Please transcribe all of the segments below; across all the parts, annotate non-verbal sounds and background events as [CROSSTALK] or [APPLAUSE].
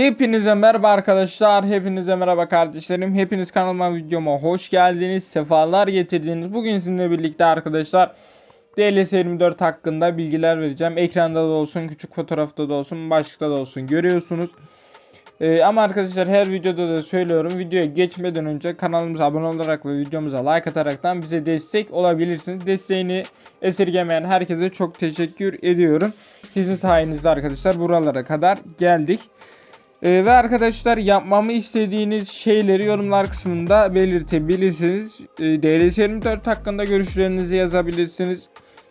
Hepinize merhaba arkadaşlar, hepinize merhaba kardeşlerim, hepiniz kanalıma videoma hoş geldiniz, sefalar getirdiniz. Bugün sizinle birlikte arkadaşlar DLS 24 hakkında bilgiler vereceğim. Ekranda da olsun, küçük fotoğrafta da olsun, başlıkta da olsun görüyorsunuz. Ee, ama arkadaşlar her videoda da söylüyorum videoya geçmeden önce kanalımıza abone olarak ve videomuza like ataraktan bize destek olabilirsiniz. Desteğini esirgemeyen herkese çok teşekkür ediyorum. Sizin sayenizde arkadaşlar buralara kadar geldik. Ee, ve arkadaşlar yapmamı istediğiniz şeyleri yorumlar kısmında belirtebilirsiniz. Ee, DLS 24 hakkında görüşlerinizi yazabilirsiniz.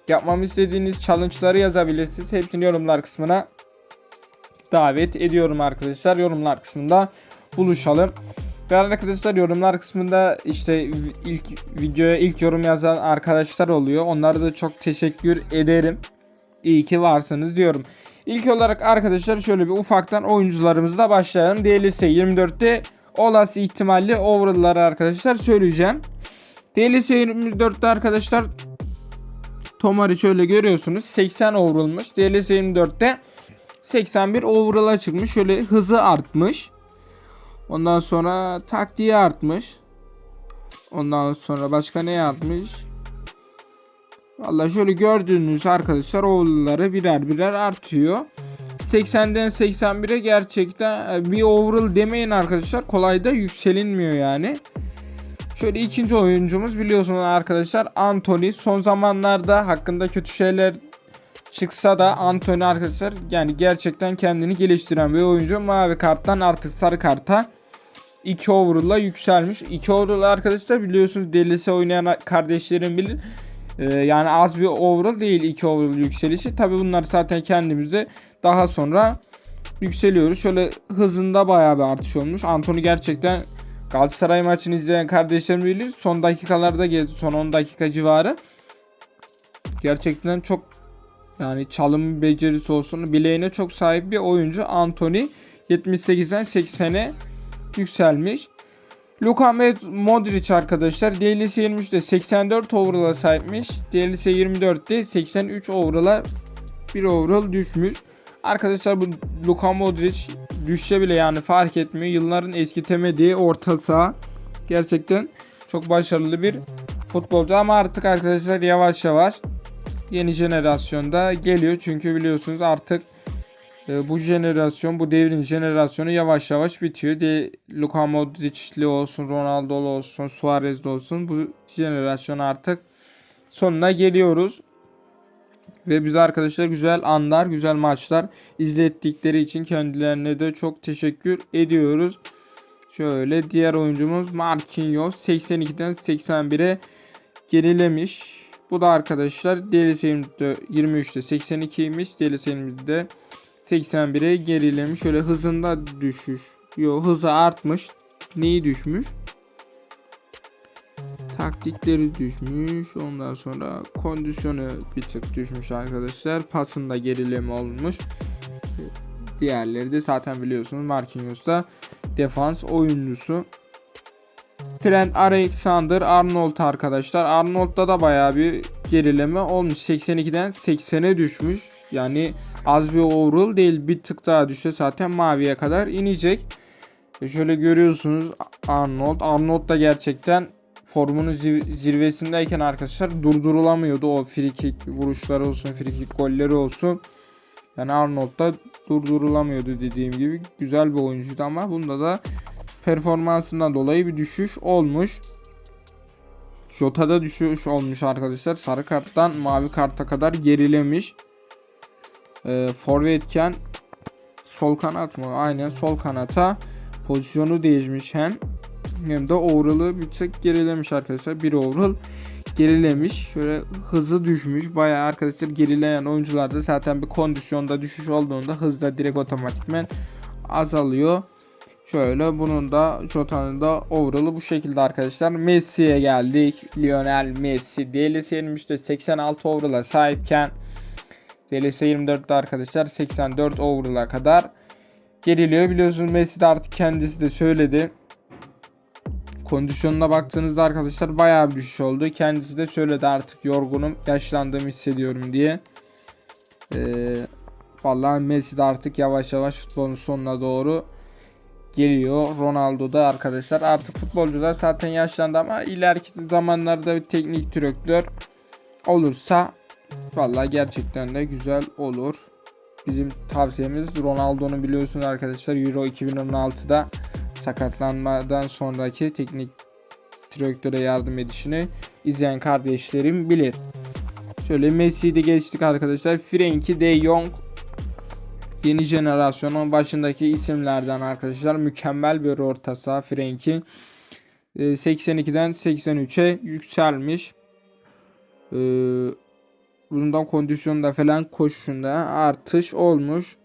Yapmamı istediğiniz challenge'ları yazabilirsiniz. Hepsini yorumlar kısmına davet ediyorum arkadaşlar. Yorumlar kısmında buluşalım. Ve arkadaşlar yorumlar kısmında işte ilk videoya ilk yorum yazan arkadaşlar oluyor. Onlara da çok teşekkür ederim. İyi ki varsınız diyorum. İlk olarak arkadaşlar şöyle bir ufaktan oyuncularımızla başlayalım. DLS 24'te olası ihtimalli overall'ları arkadaşlar söyleyeceğim. DLS 24'te arkadaşlar Tomari şöyle görüyorsunuz 80 overall'mış. DLS 24'te 81 overall'a çıkmış. Şöyle hızı artmış. Ondan sonra taktiği artmış. Ondan sonra başka ne artmış? Valla şöyle gördüğünüz arkadaşlar overall'ları birer birer artıyor. 80'den 81'e gerçekten e, bir overall demeyin arkadaşlar. Kolay da yükselinmiyor yani. Şöyle ikinci oyuncumuz biliyorsunuz arkadaşlar Anthony. Son zamanlarda hakkında kötü şeyler çıksa da Anthony arkadaşlar yani gerçekten kendini geliştiren bir oyuncu. Mavi karttan artık sarı karta 2 overall'la yükselmiş. 2 overall arkadaşlar biliyorsunuz DLS oynayan kardeşlerim bilir. Ee, yani az bir overall değil 2 overall yükselişi. Tabi bunlar zaten kendimizde daha sonra yükseliyoruz. Şöyle hızında bayağı bir artış olmuş. Anthony gerçekten Galatasaray maçını izleyen kardeşlerim bilir. Son dakikalarda geldi. Son 10 dakika civarı. Gerçekten çok yani çalım becerisi olsun bileğine çok sahip bir oyuncu Anthony 78'den 80'e yükselmiş. Luka Modric arkadaşlar DLS 23'te 84 overall'a sahipmiş. DLS 24'te 83 overall'a bir overall düşmüş. Arkadaşlar bu Luka Modric düşse bile yani fark etmiyor. Yılların eskitemediği orta saha. Gerçekten çok başarılı bir futbolcu ama artık arkadaşlar yavaş yavaş yeni jenerasyonda geliyor. Çünkü biliyorsunuz artık bu jenerasyon, bu devrin jenerasyonu yavaş yavaş bitiyor. De Luka Modric'li olsun, Ronaldo'lu olsun, Suarez'li olsun bu jenerasyon artık sonuna geliyoruz. Ve biz arkadaşlar güzel anlar, güzel maçlar izlettikleri için kendilerine de çok teşekkür ediyoruz. Şöyle diğer oyuncumuz Marquinhos 82'den 81'e gerilemiş. Bu da arkadaşlar DLS 23'te 82'ymiş. DLS 20'de 81'e gerilemiş. Şöyle hızında düşüş. Yo hızı artmış. Neyi düşmüş? Taktikleri düşmüş. Ondan sonra kondisyonu bir tık düşmüş arkadaşlar. Pasında gerileme olmuş. Diğerleri de zaten biliyorsunuz Marquinhos da defans oyuncusu. Trent Alexander Arnold arkadaşlar. Arnold'da da bayağı bir gerileme olmuş. 82'den 80'e düşmüş. Yani az bir overall değil. Bir tık daha düşse zaten maviye kadar inecek. Ve şöyle görüyorsunuz Arnold. Arnold da gerçekten formunun zirvesindeyken arkadaşlar durdurulamıyordu. O free kick vuruşları olsun, free kick golleri olsun. Yani Arnold da durdurulamıyordu dediğim gibi. Güzel bir oyuncuydu ama bunda da performansından dolayı bir düşüş olmuş. Jota'da düşüş olmuş arkadaşlar. Sarı karttan mavi karta kadar gerilemiş. Ee, forvetken sol kanat mı? Aynen sol kanata pozisyonu değişmiş hem. Hem de overall'ı bir tık gerilemiş arkadaşlar. Bir overall gerilemiş. Şöyle hızı düşmüş. Bayağı arkadaşlar gerileyen oyuncularda zaten bir kondisyonda düşüş olduğunda hızda direkt otomatikmen azalıyor. Şöyle bunun da Jota'nın da overall'ı bu şekilde arkadaşlar. Messi'ye geldik. Lionel Messi DLS 23'te 86 overall'a sahipken DLS 24'te arkadaşlar 84 overall'a kadar geriliyor. Biliyorsunuz Messi de artık kendisi de söyledi. Kondisyonuna baktığınızda arkadaşlar bayağı bir düşüş oldu. Kendisi de söyledi artık yorgunum, yaşlandığımı hissediyorum diye. Ee, vallahi Messi de artık yavaş yavaş futbolun sonuna doğru geliyor. Ronaldo da arkadaşlar artık futbolcular zaten yaşlandı ama ileriki zamanlarda bir teknik direktör olursa vallahi gerçekten de güzel olur. Bizim tavsiyemiz Ronaldo'nu biliyorsunuz arkadaşlar Euro 2016'da sakatlanmadan sonraki teknik direktöre yardım edişini izleyen kardeşlerim bilir. Şöyle Messi'yi de geçtik arkadaşlar. Frenkie de Jong yeni jenerasyonun başındaki isimlerden arkadaşlar. Mükemmel bir orta saha Frenkie. Ee, 82'den 83'e yükselmiş. Ee, bundan kondisyonda falan koşuşunda artış olmuş.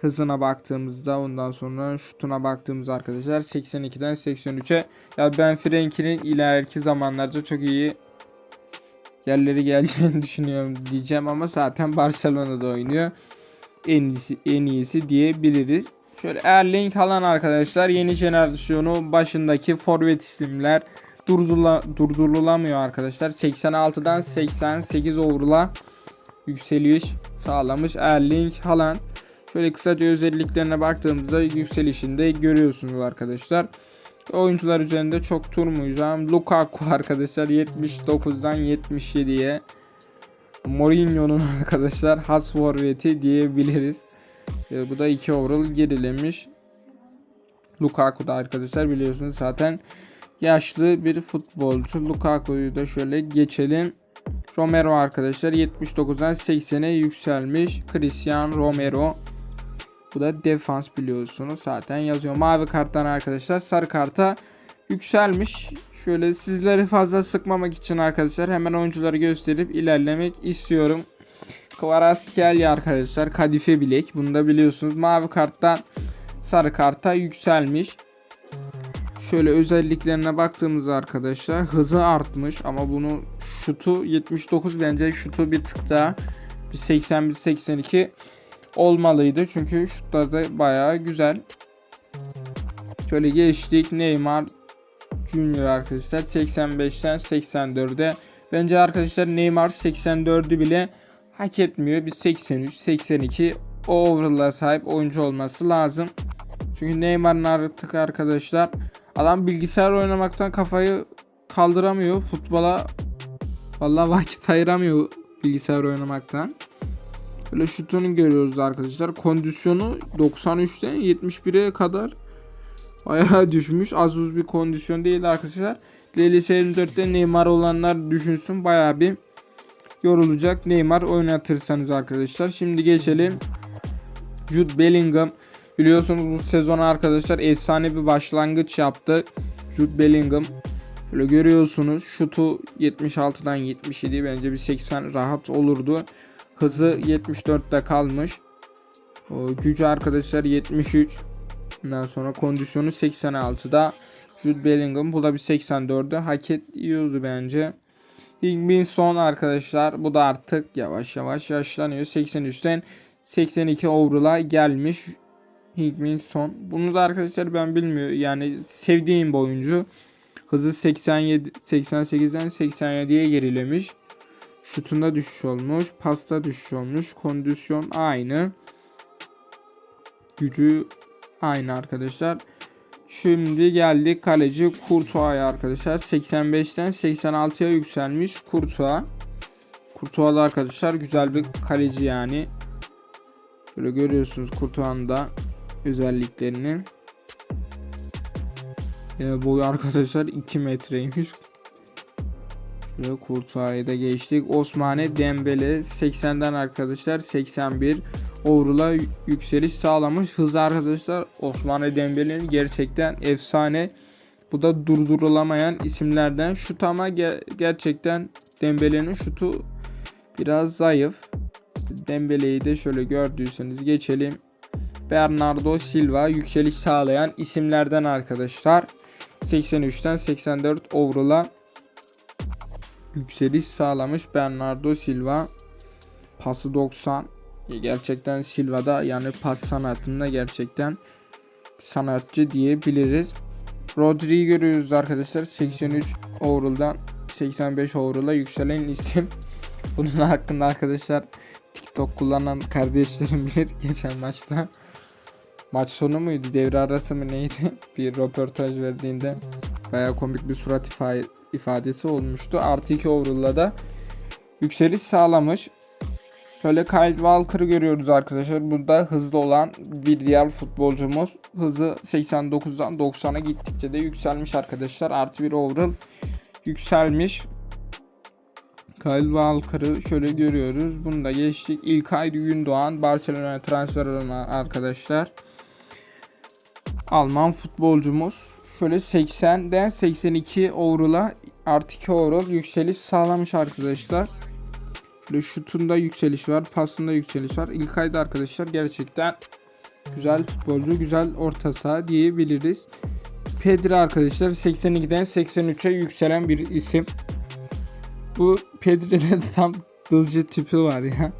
Hızına baktığımızda ondan sonra şutuna baktığımız arkadaşlar 82'den 83'e ya ben Frankie'nin ileriki zamanlarda çok iyi yerleri geleceğini [LAUGHS] düşünüyorum diyeceğim ama zaten Barcelona'da oynuyor. En iyisi, en iyisi diyebiliriz. Şöyle Erling Haaland arkadaşlar yeni jenerasyonu başındaki forvet isimler durdurula, durdurulamıyor arkadaşlar. 86'dan 88 overall'a yükseliş sağlamış Erling Haaland. Şöyle kısaca özelliklerine baktığımızda yükselişinde görüyorsunuz arkadaşlar. Oyuncular üzerinde çok durmayacağım. Lukaku arkadaşlar 79'dan 77'ye. Mourinho'nun [LAUGHS] arkadaşlar has forveti diyebiliriz. E, bu da 2 overall gerilemiş. Lukaku da arkadaşlar biliyorsunuz zaten yaşlı bir futbolcu. Lukaku'yu da şöyle geçelim. Romero arkadaşlar 79'dan 80'e yükselmiş. Cristiano Romero. Bu da defans biliyorsunuz. Zaten yazıyor. Mavi karttan arkadaşlar sarı karta yükselmiş. Şöyle sizleri fazla sıkmamak için arkadaşlar hemen oyuncuları gösterip ilerlemek istiyorum. Kvaratskhelia arkadaşlar kadife bilek. Bunu da biliyorsunuz. Mavi karttan sarı karta yükselmiş. Şöyle özelliklerine baktığımızda arkadaşlar hızı artmış ama bunu şutu 79 bence şutu bir tık daha 81 82 olmalıydı. Çünkü şutlar da bayağı güzel. Şöyle geçtik. Neymar Junior arkadaşlar 85'ten 84'e. Bence arkadaşlar Neymar 84'ü bile hak etmiyor. Bir 83, 82 o overall'a sahip oyuncu olması lazım. Çünkü Neymar'ın artık arkadaşlar adam bilgisayar oynamaktan kafayı kaldıramıyor. Futbola vallahi vakit ayıramıyor bilgisayar oynamaktan. Böyle şutunu görüyoruz arkadaşlar. Kondisyonu 93'ten 71'e kadar bayağı düşmüş. Az uz bir kondisyon değil arkadaşlar. LLS 24'te Neymar olanlar düşünsün bayağı bir yorulacak. Neymar oynatırsanız arkadaşlar. Şimdi geçelim. Jude Bellingham. Biliyorsunuz bu sezon arkadaşlar efsane bir başlangıç yaptı. Jude Bellingham. Böyle görüyorsunuz şutu 76'dan 77 bence bir 80 rahat olurdu. Hızı 74'te kalmış. Gücü arkadaşlar 73. Ondan sonra kondisyonu 86'da. Jude Bellingham bu da bir 84'ü hak ediyordu bence. Higmin son arkadaşlar bu da artık yavaş yavaş yaşlanıyor. 83'ten 82 overall'a gelmiş. Higmin son. Bunu da arkadaşlar ben bilmiyorum. Yani sevdiğim bir oyuncu. Hızı 87 88'den 87'ye gerilemiş. Şutunda düşüş olmuş. Pasta düşüş olmuş. Kondisyon aynı. Gücü aynı arkadaşlar. Şimdi geldik kaleci Kurtuğa'ya arkadaşlar. 85'ten 86'ya yükselmiş Kurtuğa. Kurtuğa da arkadaşlar güzel bir kaleci yani. Böyle görüyorsunuz Kurtuğa'nın da özelliklerini. E, boyu arkadaşlar 2 metreymiş. Şöyle Kurtuğa'yı da geçtik. Osmane Dembele 80'den arkadaşlar 81 overall'a yükseliş sağlamış. Hız arkadaşlar Osmane Dembele'nin gerçekten efsane. Bu da durdurulamayan isimlerden. Şut ama ger gerçekten Dembele'nin şutu biraz zayıf. Dembele'yi de şöyle gördüyseniz geçelim. Bernardo Silva yükseliş sağlayan isimlerden arkadaşlar. 83'ten 84 overall'a yükseliş sağlamış Bernardo Silva. Pası 90. Gerçekten Silva'da yani pas sanatında gerçekten sanatçı diyebiliriz. Rodri'yi görüyoruz arkadaşlar. 83 overall'dan 85 overall'a yükselen isim. Bunun hakkında arkadaşlar TikTok kullanan kardeşlerim bilir [LAUGHS] geçen maçta. Maç sonu muydu devre arası mı neydi [LAUGHS] bir röportaj verdiğinde bayağı komik bir surat ifa- ifadesi olmuştu. Artı 2 overall'la da yükseliş sağlamış. Şöyle Kyle Walker'ı görüyoruz arkadaşlar. Burada hızlı olan bir diğer futbolcumuz. Hızı 89'dan 90'a gittikçe de yükselmiş arkadaşlar. Artı bir overall yükselmiş. Kyle Walker'ı şöyle görüyoruz. Bunu da geçtik. İlkay Gündoğan Barcelona'ya transfer olan arkadaşlar. Alman futbolcumuz. Şöyle 80'den 82 overall'a artı 2 overall yükseliş sağlamış arkadaşlar. Şöyle şutunda yükseliş var. Pasında yükseliş var. İlkay'da arkadaşlar gerçekten güzel futbolcu. Güzel orta saha diyebiliriz. Pedri arkadaşlar 82'den 83'e yükselen bir isim. Bu Pedri'de [LAUGHS] tam hızcı tipi var ya.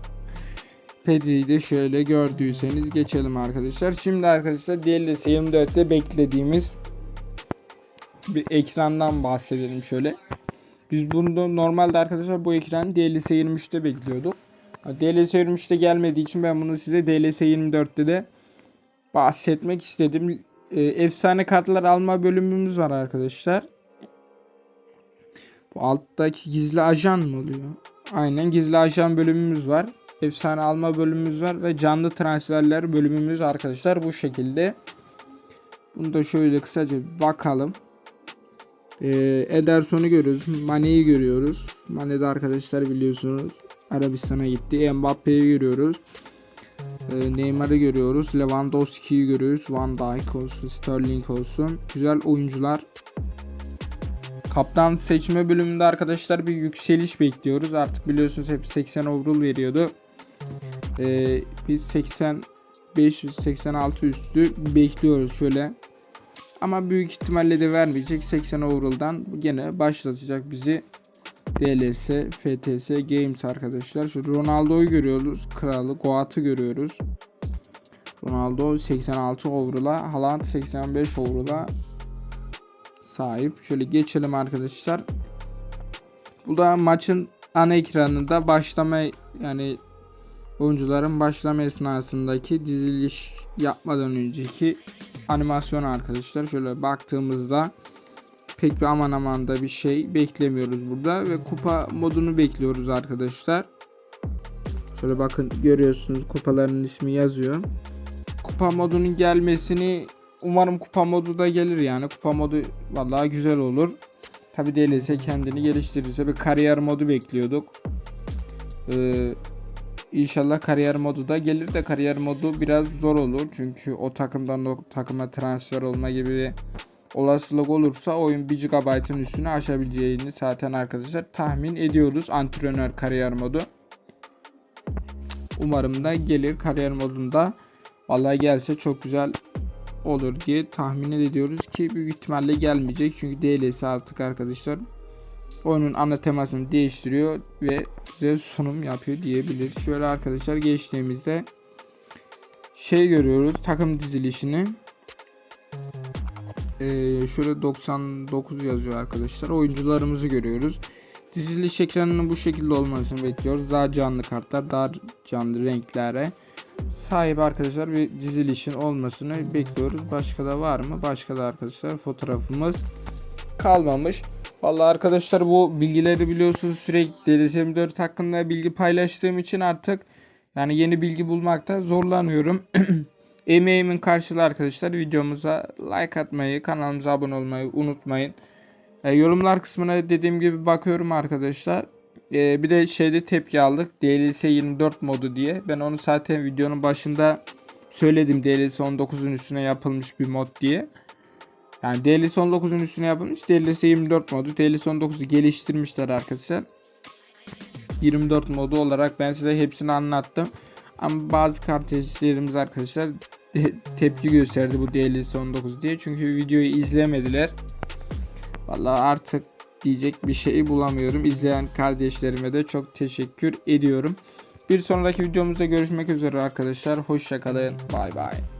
Pedri'yi de şöyle gördüyseniz geçelim arkadaşlar. Şimdi arkadaşlar DLS 24'te beklediğimiz bir ekrandan bahsedelim şöyle. Biz bunu normalde arkadaşlar bu ekranı DLS 23'te bekliyorduk. DLS 23'te gelmediği için ben bunu size DLS 24'te de bahsetmek istedim. Ee, efsane kartlar alma bölümümüz var arkadaşlar. Bu alttaki gizli ajan mı oluyor? Aynen gizli ajan bölümümüz var. Efsane alma bölümümüz var ve canlı transferler bölümümüz arkadaşlar bu şekilde. Bunu da şöyle kısaca bakalım. Ee, Ederson'u görüyoruz. Mane'yi görüyoruz. Mane de arkadaşlar biliyorsunuz Arabistan'a gitti. Mbappe'yi görüyoruz. Ee, Neymar'ı görüyoruz. Lewandowski'yi görüyoruz. Van Dijk olsun, Sterling olsun. Güzel oyuncular. Kaptan seçme bölümünde arkadaşlar bir yükseliş bekliyoruz. Artık biliyorsunuz hep 80 overall veriyordu. Ee, biz 80 586 üstü bekliyoruz şöyle. Ama büyük ihtimalle de vermeyecek. 80 overall'dan gene başlatacak bizi. DLS, FTS Games arkadaşlar. Şu Ronaldo'yu görüyoruz. Kralı Goat'ı görüyoruz. Ronaldo 86 overall'a, Haaland 85 overall'a sahip. Şöyle geçelim arkadaşlar. Bu da maçın ana ekranında başlama yani oyuncuların başlama esnasındaki diziliş yapmadan önceki animasyon arkadaşlar. Şöyle baktığımızda pek bir aman aman da bir şey beklemiyoruz burada ve kupa modunu bekliyoruz arkadaşlar. Şöyle bakın görüyorsunuz kupaların ismi yazıyor. Kupa modunun gelmesini umarım kupa modu da gelir yani. Kupa modu vallahi güzel olur. Tabi değilse kendini geliştirirse bir kariyer modu bekliyorduk. Ee, İnşallah kariyer modu da gelir de kariyer modu biraz zor olur. Çünkü o takımdan o takıma transfer olma gibi bir olasılık olursa oyun 1 GB'ın üstünü aşabileceğini zaten arkadaşlar tahmin ediyoruz. Antrenör kariyer modu. Umarım da gelir kariyer modunda. Vallahi gelse çok güzel olur diye tahmin ediyoruz ki büyük ihtimalle gelmeyecek. Çünkü DLS artık arkadaşlar oyunun ana temasını değiştiriyor ve bize sunum yapıyor diyebiliriz. Şöyle arkadaşlar geçtiğimizde şey görüyoruz takım dizilişini. Ee, şöyle 99 yazıyor arkadaşlar. Oyuncularımızı görüyoruz. Diziliş ekranının bu şekilde olmasını bekliyoruz. Daha canlı kartlar, daha canlı renklere sahip arkadaşlar bir dizilişin olmasını bekliyoruz. Başka da var mı? Başka da arkadaşlar fotoğrafımız kalmamış. Vallahi arkadaşlar bu bilgileri biliyorsunuz sürekli DLS24 hakkında bilgi paylaştığım için artık yani yeni bilgi bulmakta zorlanıyorum. [CLEARS THROAT] Emeğimin karşılığı arkadaşlar videomuza like atmayı, kanalımıza abone olmayı unutmayın. E, yorumlar kısmına dediğim gibi bakıyorum arkadaşlar. E, bir de şeyde tepki aldık. DLS 24 modu diye. Ben onu zaten videonun başında söyledim. DLS 19'un üstüne yapılmış bir mod diye. Yani DLS 19'un üstüne yapılmış. DLS 24 modu. DLS 19'u geliştirmişler arkadaşlar. 24 modu olarak ben size hepsini anlattım. Ama bazı kardeşlerimiz arkadaşlar tepki gösterdi bu DLS 19 diye. Çünkü videoyu izlemediler. Vallahi artık diyecek bir şey bulamıyorum. İzleyen kardeşlerime de çok teşekkür ediyorum. Bir sonraki videomuzda görüşmek üzere arkadaşlar. Hoşçakalın. Bay bay.